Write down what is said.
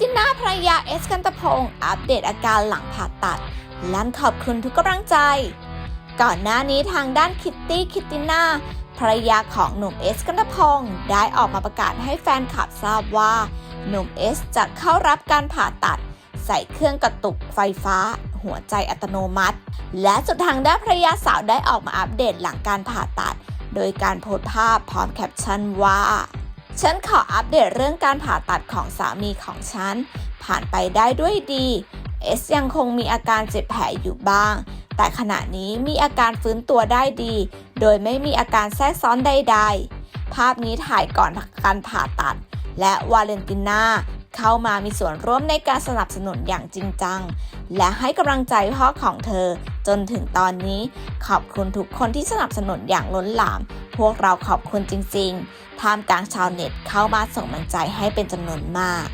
ตินาภรยาเอสกันตพงศ์อัปเดตอาการหลังผ่าตัด แลั่นขอบคุณทุกกำลังใจ ก่อนหน้านี้ทางด้านคิตตี้คิตตินาภรยาของหนุ่มเอสกันตพงศ์ได้ออกมาประกาศให้แฟนคลับทราบว่า หนุ่มเอสจะเข้ารับการผ่าตัด ใส่เครื่องกระตุกไฟฟ้า หัวใจอัตโนมัติ และสุดทางด้านภรรยาสาวได้ออกมาอัปเดตหลังการผ่าตัด โดยการโพสต์ภาพพร้อมแคปชั่นว่า ฉันขออัปเดตเรื่องการผ่าตัดของสามีของฉัน ผ่านไปได้ด้วยดี เอสยังคงมีอาการเจ็บแผลอยู่บ้าง แต่ขณะนี้มีอาการฟื้นตัวได้ดี โดยไม่มีอาการแทรกซ้อนใดๆ ภาพนี้ถ่ายก่อนการผ่าตัด และวาเลนติน่าเข้ามามีส่วนร่วมในการสนับสนุนอย่างจริงจัง และให้กำลังใจพ่อของเธอ จนถึงตอนนี้ขอบคุณทุกคนที่สนับสนุนอย่างล้นหลาม พวกเราขอบคุณจริงๆท่ามกลางชาวเน็ตเข้ามาส่งกำลังใจให้เป็นจำนวนมาก